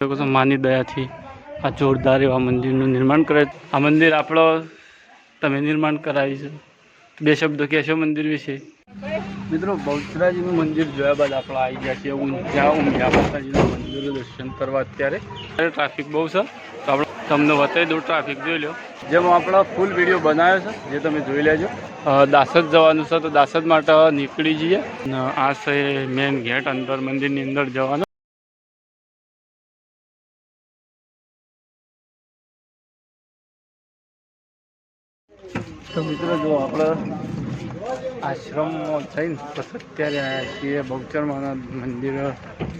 શકો છો માની દયાથી આ જોરદાર એવા મંદિરનું નિર્માણ કરે આ મંદિર આપણો તમે નિર્માણ કરાવી છે. બે શબ્દો કહેશો મંદિર વિશે? મિત્રો બહુચરાજીનું મંદિર જોયા બાદ આપણે આવી ગયા છીએ ઊંઝા ઊંઝા માતાજીનું મંદિરનું દર્શન કરવા અત્યારે. ટ્રાફિક બહુ છે. તો આપણે તમને બતાવી દઉં ટ્રાફિક જોઈ લો જેમાં આપણો ફૂલ વીડિયો બનાવ્યો છે જે તમે જોઈ લેજો. દાસદ જવાનું છે તો દાસદ માટે નીકળી જઈએ. આ છે મેન ગેટ અંદર મંદિરની અંદર જવાનો. તો મિત્રો જો આપણે આશ્રમમાં જઈને પછી અત્યારે આવ્યા છીએ, બહુચરમાના મંદિર,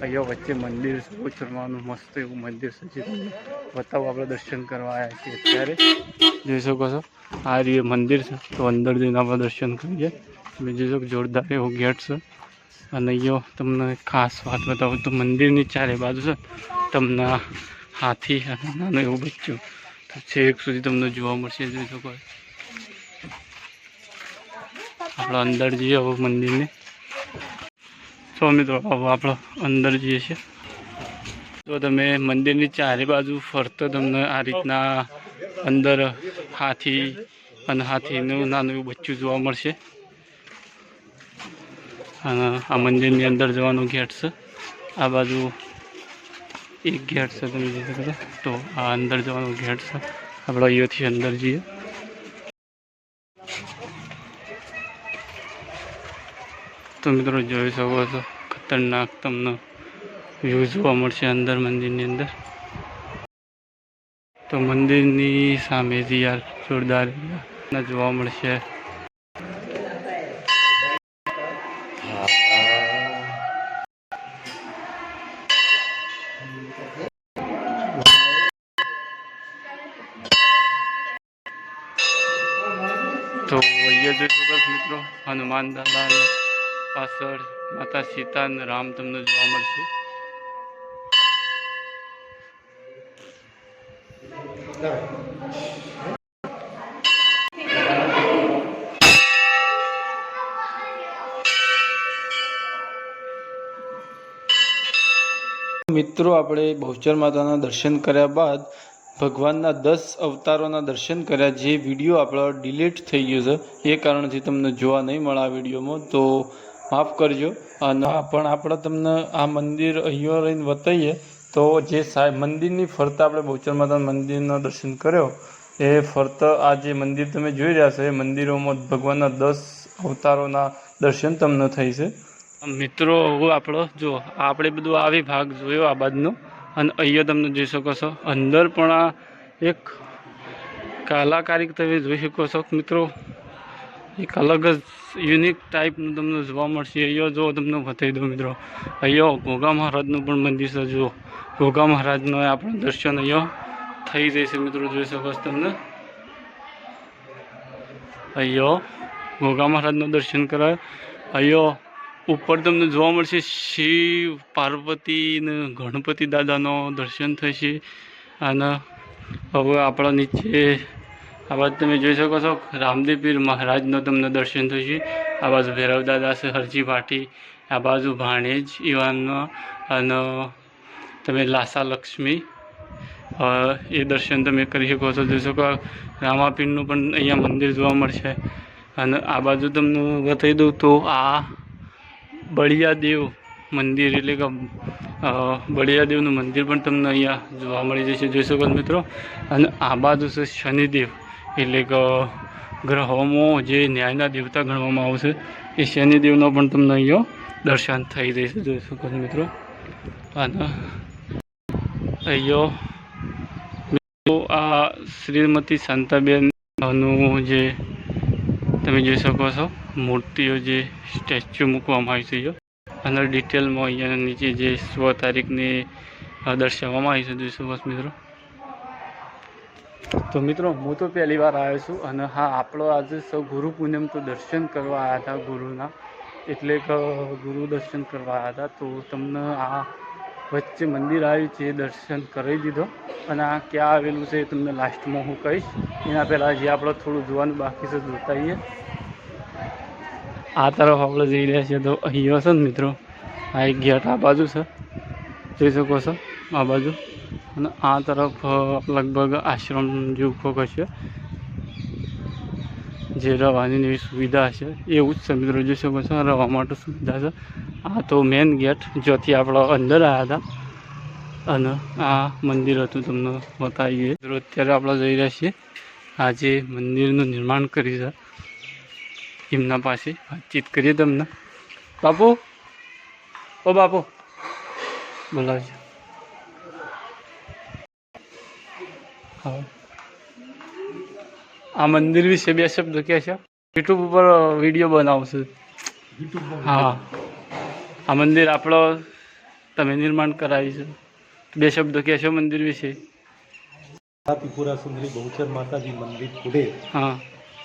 અહીંયા વચ્ચે મંદિર છે, બહુચરમાનું મસ્ત એવું મંદિર છે, જે બતાવો, આપણે દર્શન કરવા આવ્યા છીએ અત્યારે. જોઈ શકો છો, આ રીતે મંદિર છે, તો અંદર જઈને આપણે દર્શન કરીએ. તમે જોઈ શકો, જોરદાર એવો ગેટ છે. અને અહીંયા તમને ખાસ વાત બતાવું, તો મંદિરની ચારે બાજુ છે, તમને હાથી અને નાનું એવું બચ્ચું. છેક સુધી તમને જોવા મળશે, જોઈ શકો છો. આપણે અંદર જઈએ હવે મંદિરની. તો મિત્રો, હવે આપણે અંદર જઈએ છીએ. તો તમે મંદિરની ચારે બાજુ ફરતો તમને આ રીતના અંદર હાથી અને હાથીનું નાનું એવું બચ્ચું જોવા મળશે. અને આ મંદિરની અંદર જવાનું ગેટ છે. આ બાજુ એક ગેટ છે તમે જોઈ શકો તો આ અંદર જવાનું ગેટ છે. આપણે અહીંયાથી અંદર જઈએ. તો મિત્રો જોઈ શકો છો. ખતરનાક તમને વ્યૂ જોવા મળશે અંદર મંદિરની અંદર. તો મંદિરની સામેથી યાર જોરદાર જોવા મળશે. તો અહીંયા જોઈ શકો મિત્રો હનુમાન દાદા પાછળ માતા સીતા અને રામ તમને જોવા મળશે. મિત્રો, આપણે બહુચર માતાના દર્શન કર્યા બાદ ભગવાનના દસ અવતારોના દર્શન કર્યા જે વીડિયો આપણો ડિલીટ થઈ ગયો છે, એ કારણથી તમને જોવા નહીં મળે આ વિડીયોમાં. તો માફ કરજો. અને પણ આપણે તમને આ મંદિર અહીંયા રહીને બતાવીએ તો જે સાહેબ મંદિરની ફરતા આપણે બહુચર માતાના મંદિરનો દર્શન કર્યો. એ ફરતા આ જે મંદિર તમે જોઈ રહ્યા છો, એ મંદિરોમાં ભગવાનના દસ અવતારોના દર્શન તમને થઈ છે. મિત્રો આપણો, જો, આપણે બધું આવી ભાગ જોયો આ બાજુનો, અને અહીંયા તમને જોઈ શકો છો. અંદર પણ આ એક કલાકારી તમે જોઈ શકો છો, મિત્રો. એક અલગ જ યુનિક ટાઈપનું તમને જોવા મળશે. અહીંયા જો તમને બતાવી દઉં મિત્રો. અહીંયા ઘોઘા મહારાજનું પણ મંદિર છે, જુઓ. ઘોઘા મહારાજનો આપણું દર્શન અહીંયા થઈ જશે મિત્રો, જોઈ શકો છો તમને. અહીંયા ઘોઘા મહારાજનું દર્શન કરાય. અહીંયા ઉપર તમને જોવા મળશે શિવ, પાર્વતી ને ગણપતિ દાદાનો દર્શન થશે. અને હવે આપણા નીચે આ બાજુ તમે જોઈ શકો છો. રામદેવ પીર મહારાજનો તમને દર્શન થશે આ બાજુ ભૈરવદાદાસ હરજી ભાટી આ બાજુ ભાણેજ ઇવાનનો અને તમે લાસા લક્ષ્મી એ દર્શન તમે કરી શકો છો. જોઈ શકો રામાપીરનું પણ અહીંયા મંદિર જોવા મળશે. અને આ બાજુ તમને બતાવી દઉં તો આ બળિયાદેવ મંદિર એટલે કે બળિયાદેવનું મંદિર પણ તમને અહીંયા જોવા મળી જશે. જોઈ શકો મિત્રો. અને આ બાજુ છે શનિદેવ. એટલે કે ગ્રહોમાં જે ન્યાયના દેવતા ગણવામાં આવશે, એ શનિદેવનો પણ તમને અહીંયા દર્શન થઈ રહેશે જોઈ શકો મિત્રો. અને અહીંયા આ શ્રીમતી શાંતાબેનનું જે તમે જોઈ શકો છો, મૂર્તિઓ જે સ્ટેચ્યુ મૂકવામાં આવી છે અને ડિટેલમાં અહીંયા નીચે જે સ્વ તારીખને દર્શાવવામાં આવી છે, જોઈ શકો છો મિત્રો. તો મિત્રો, હું તો પહેલી વાર આવ્યો છું અને હા, આપણો આજે સૌ ગુરુ પૂનમ તો દર્શન કરવા આવ્યા હતા ગુરુના. એટલે કે ગુરુ દર્શન કરવા આવ્યા હતા. તો તમને આ વચ્ચે મંદિર આવ્યું છે, એ દર્શન કરી દીધો. અને આ ક્યાં આવેલું છે એ તમને લાસ્ટમાં હું કહીશ. એના પહેલાં જે આપણે થોડું જોવાનું બાકી છે, જોતા આવીએ. આ તરફ આપણે જઈ રહ્યા છીએ તો અહીંયા છે ને મિત્રો, આ એક ગેટ આ બાજુ છે. જોઈ શકો છો, આ બાજુ. અને આ તરફ લગભગ આશ્રમ જેવું કોક હશે. જે રહેવાની એવી સુવિધા છે એવું જ મિત્રો જોઈ શકો છો રહેવા માટે સુવિધા છે. આ તો મેન ગેટ જ્યાંથી આપણે અંદર આવ્યા હતા. અને આ મંદિર હતું તમને બતાવીએ. અત્યારે આપણે જઈ રહ્યા છીએ. આ મંદિરનું નિર્માણ કરી છે. એમના પાસે વાતચીત કરીએ તમને. બાપુ? ઓ બાપુ. બોલાવજો. હા. આ મંદિર વિશે બે શબ્દ કહે છે. યુટ્યુબ ઉપર વીડિયો બનાવશું. હા. આ મંદિર આપણો તમે નિર્માણ કરાવી છે. બે શબ્દ કહેશો મંદિર વિશે. ત્રિપુરા સુંદરી બહુચર માતાજી મંદિર પુઢે હા.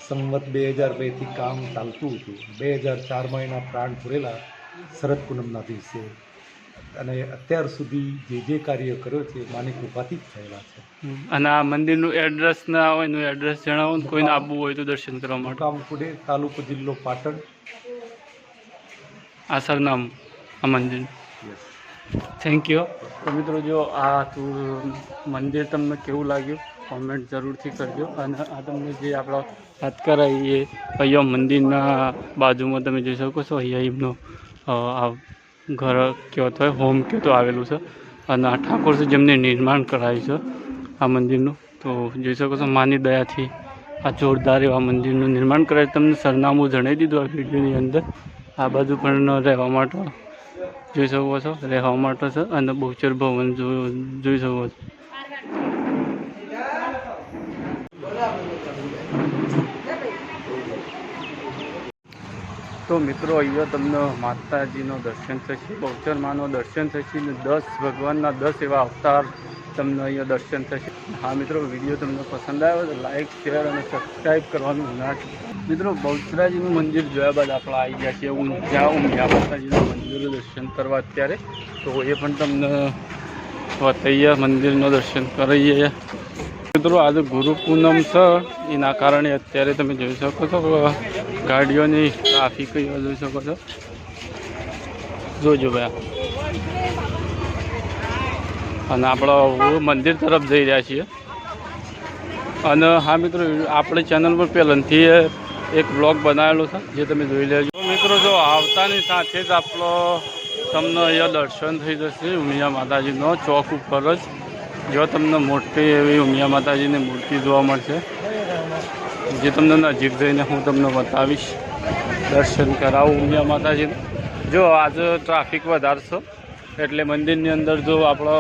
સંવત બે હજાર બેથી કામ ચાલતું હતું. બે હજાર ચારમાં એના પ્રાણ પૂરેલા શરદ પૂનમના દિવસે. અને અત્યાર સુધી જે જે કાર્ય કર્યો છે માનિક માની કૃપાથી જ થયેલા છે. અને આ મંદિરનું એડ્રેસ ના હોય એનું એડ્રેસ જણાવો ને કોઈને આવવું હોય તો દર્શન કરવા માટે. કામ પુઢે તાલુકો જિલ્લો પાટણ. આ સરનામું આ મંદિર. થેન્ક યુ તો મિત્રો જો આ તું મંદિર તમને કેવું લાગ્યું કોમેન્ટ જરૂરથી કરજો. અને આ તમને જે આપણે વાત કરાવી એ અહીંયા મંદિરના બાજુમાં તમે જોઈ શકો છો અહીંયા એમનો આ ઘર કહેવા તો હોમ તો આવેલું છે. અને આ ઠાકોર છે જેમને નિર્માણ કરાયું છે આ મંદિરનું. તો જોઈ શકો છો માની દયાથી આ જોરદાર એવા મંદિરનું નિર્માણ કરાય. તમને સરનામું જણાવી દીધું આ વિડીયોની અંદર. આ બાજુ પણ રહેવા માટે જોઈ શકો છો. રહેવા માટે છે અને બહુચર ભવન જોઈ શકો છો. તો મિત્રો, અહીંયા તમને માતાજીનો દર્શન થશે, બહુચર માનો દર્શન થશે ને દસ ભગવાનના દસ એવા અવતાર તમને અહીંયા દર્શન થશે. હા મિત્રો, વીડિયો તમને પસંદ આવ્યો તો લાઈક, શેર અને સબસ્ક્રાઈબ કરવાનું ના. મિત્રો, બહુચરાજીનું મંદિર જોયા બાદ આપણે આવી ગયા છીએ ઊંઝા ઊંઝા માતાજીનું મંદિરનું દર્શન કરવા અત્યારે. તો એ પણ તમને બતાવીએ મંદિરનું દર્શન કરાવીએ. મિત્રો, આજે ગુરુ પૂનમ છે. એના કારણે અત્યારે તમે જોઈ શકો છો ગાડીઓની ટ્રાફિક જોઈ શકો છો. જોજો ભાઈ. અને આપણો મંદિર તરફ જઈ રહ્યા છીએ. અને હા મિત્રો, આપણે ચેનલ પર પહેલાંથી એક બ્લોગ બનાવેલો છે, જે તમે જોઈ લેજો. મિત્રો, જો આવતાની સાથે જ આપણો તમને અહીંયા દર્શન થઈ જશે ઉમિયા માતાજીનો ચોક ઉપર જ. જો તમને મોટી એવી ઉમિયા માતાજીની મૂર્તિ જોવા મળશે. જે તમને નજીક જઈને હું તમને બતાવીશ. દર્શન કરાવું ઉમિયા માતાજીનું જો, આજે ટ્રાફિક વધારશો, એટલે મંદિરની અંદર જો આપણો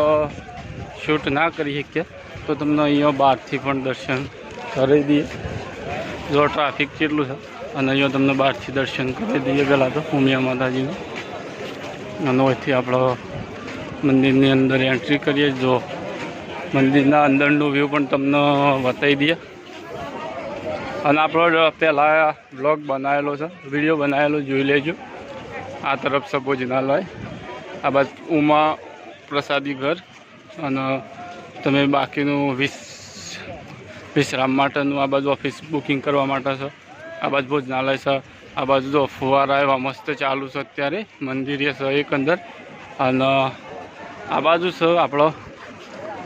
શૂટ ના કરી શકીએ, તો તમને અહીંયા બહારથી પણ દર્શન કરી દઈએ. જો ટ્રાફિક કેટલું છે, અને અહીંયા તમને બહારથી દર્શન કરી દઈએ પહેલાં તો ઉમિયા માતાજીનું. અને અહીંથી આપણો મંદિરની અંદર એન્ટ્રી કરીએ. જો મંદિરના અંદરનું વ્યૂ પણ તમને બતાવી દઈએ. અને આપણો પહેલાં બ્લોગ બનાવેલો છે. વીડિયો બનાવેલો, જોઈ લેજો. આ તરફ સપોઝ ના લય. આ બાદ ઉમા પ્રસાદી ઘર. અને તમે બાકીનું વિશ વિશ્રામ માટેનું આ બાજુ ઓફિસ બુકિંગ કરવા માટે છે. આ બાજુ ભોજનાલય છે. આ બાજુ જો ફુવારા એવા મસ્ત ચાલુ છે અત્યારે. મંદિરે છે એક અંદર. અને આ બાજુ છે આપણો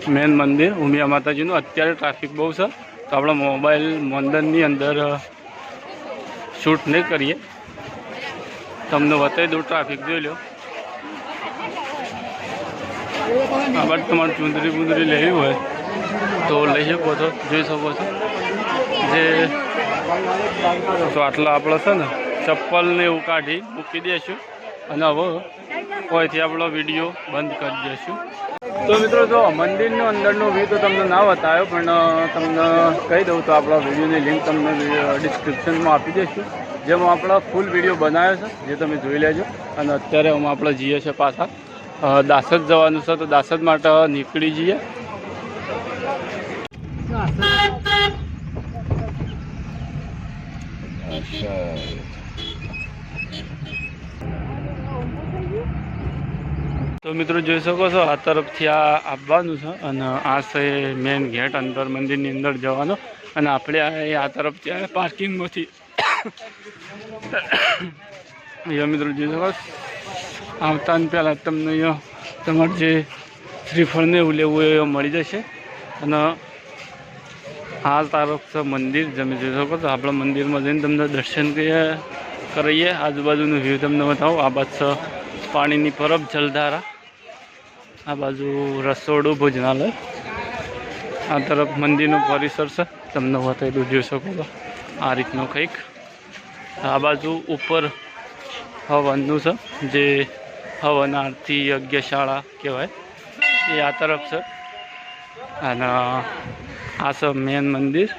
મેન મંદિર. ઉમિયા માતાજીનું. અત્યારે ટ્રાફિક બહુ છે. તો આપણે મોબાઈલ મંદરની અંદર શૂટ નહીં કરીએ. તમને બતાવી દઉં ટ્રાફિક જોઈ લો. આગળ તમારે ચુંદરી બુંદરી લેવી હોય તો લઈ શકો છો, જોઈ શકો છો. જે તો આટલા આપણે છે ને ચપ્પલને એવું કાઢી મૂકી દઈશું અને હવે અહીંથી આપણો વીડિયો બંધ કરી દઈશું તો મિત્રો જો મંદિરનો અંદરનો વ્યૂ તો તમને ના બતાવ્યો પણ તમને કહી દઉં તો આપણા વિડીયોની લિંક તમને ડિસ્ક્રિપ્શનમાં આપી દઈશું. જેમાં આપણા ફૂલ વીડિયો બનાવ્યો છે જે તમે જોઈ લેજો. અને અત્યારે અમે આપણે જઈએ છીએ પાછા. દાસદ જવાનું છે તો દાસદ માટે નીકળી જઈએ. તો મિત્રો જોઈ શકો છો, આ તરફથી આ આવવાનું છે અને આ છે મેઇન ગેટ અંદર મંદિરની અંદર જવાનો અને આપણે આ તરફથી પાર્કિંગમાંથી અહીંયા મિત્રો જોઈ શકો. આવતા પહેલાં તમને અહીંયા તમારે જે શ્રીફળને એવું લેવું એ મળી જશે અને આ તારક છે મંદિર, તમે જોઈ શકો છો, આપણા મંદિરમાં જઈને તમને દર્શન કરીએ આજુબાજુનું વ્યૂ તમને બતાવું, આ બાદ છે પાણીની પરબ જલધારા. આ બાજુ રસોડું ભોજનાલય. આ તરફ મંદિરનું પરિસર છે. તમને વધેલું જોઈ શકો છો. આ રીતનું કંઈક. આ બાજુ ઉપર હવનનું છે, જે હવન આરતી યજ્ઞશાળા કહેવાય. એ આ તરફ છે. અને આ છે મેન મંદિર.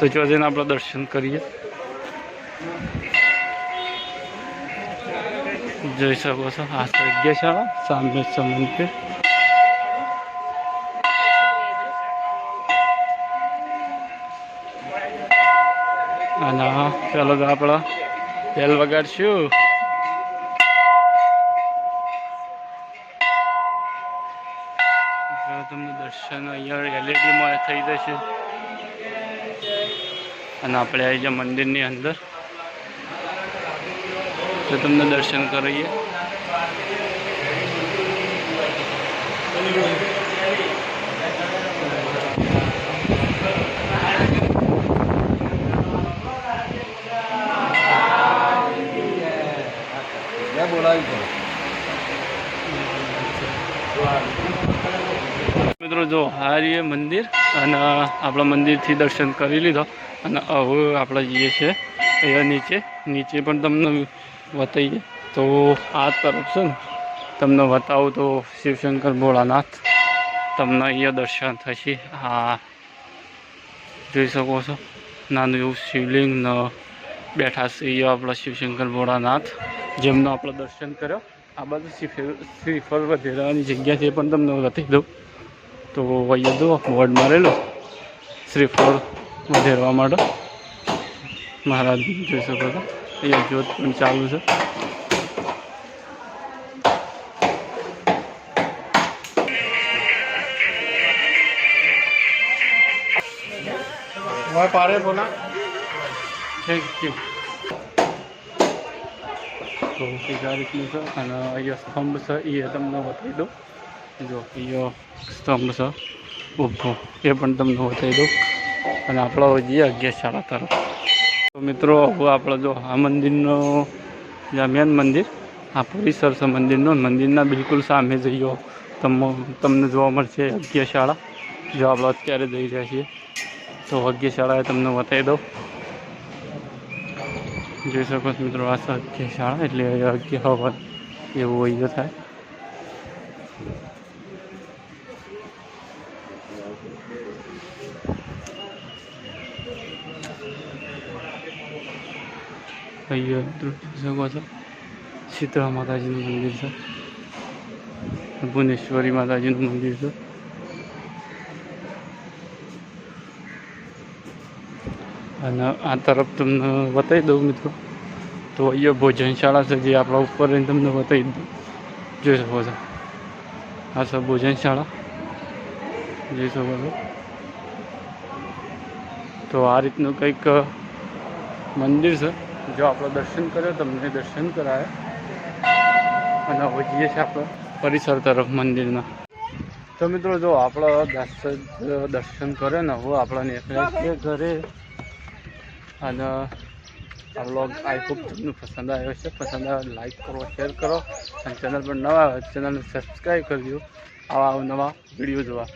તો જો જઈને આપણે દર્શન કરીએ. જોઈ શકો છો. આ યજ્ઞશાળા સામે મંદિર. અને પેલો તો આપણો તેલ વગાડશું તમને દર્શન અહીંયા એલઈડીમાં થઈ જશે. અને આપણે આવી જાય મંદિરની અંદર. તો તમને દર્શન કરાવીએ મિત્રો જો આ રીએ મંદિર અને આપણા મંદિરથી દર્શન કરી લીધો. અને હવે આપણે જઈએ છીએ અહીંયા નીચે. નીચે પણ તમને બતાવીએ તો આ તરફ છે ને, તમને બતાવું તો શિવશંકર ભોળાનાથ. તમને અહીંયા દર્શન થશે. આ જોઈ શકો છો. નાનું એવું શિવલિંગ ન બેઠા છે અહીંયા આપણા શિવશંકર ભોળાનાથ. જેમનો આપણે દર્શન કર્યો. આ બાજુ શ્રીફળ વધેરાની જગ્યા છે પણ તમને બતાવી દઉં. તો અહીંયા દો બોર્ડ મારેલો. શ્રીફળ વધેરવા માટે. મહારાજ, જોઈ શકો છો. અહીંયા જ્યોત પણ ચાલુ છે. પાડે બોલા થેન્ક યુ તો કંઈક આ છે અને અહીંયા સ્તંભ છે એ તમને બતાવી દઉં. જો અહીંયા સ્તંભ છે ઊભો એ પણ તમને બતાવી દઉં. અને આપણે જઈએ શાળા તરફ. મિત્રો, હવે આપણે જો આ મંદિરનો, જે મંદિર, આ પરિસર છે મંદિરનો, મંદિરના બિલકુલ સામે તમ, તમને જોવા મળશે યજ્ઞશાળા જો આપણે અત્યારે જઈ રહ્યા છીએ. તો યજ્ઞશાળાએ તમને બતાવી દઉં. જોઈ શકો છો મિત્રો, આ યજ્ઞશાળા એટલે યજ્ઞ હવન એવું અહીંયા થાય. અહીંયા ગયો જોઈ શકો છો. શીતળા માતાજીનું મંદિર છે. ભુવનેશ્વરી માતાજીનું મંદિર છે. અને આ તરફ તમને બતાવી દઉં મિત્રો. તો અહીંયા ભોજનશાળા છે જે આપણા ઉપર રહીને તમને બતાવી દઉં. જોઈ શકો છો. આ છે ભોજનશાળા જોઈ શકો છો. તો આ રીતનું કંઈક મંદિર છે. જો આપણે દર્શન કર્યો, તમને દર્શન કરાયા. અને હવે જઈએ છીએ આપણે પરિસર તરફ મંદિરના. તો મિત્રો, જો આપણે દર્શન કરે ને, હવે આપણા નીકળ્યા છીએ ઘરે. અને આ વ્લોગ આઈ હોપ તમને પસંદ આવ્યો છે, પસંદ આવે લાઈક કરો શેર કરો. અને ચેનલ પર નવા આવે ચેનલને સબસ્ક્રાઈબ કરજો. આવા નવા વીડિયો જોવા.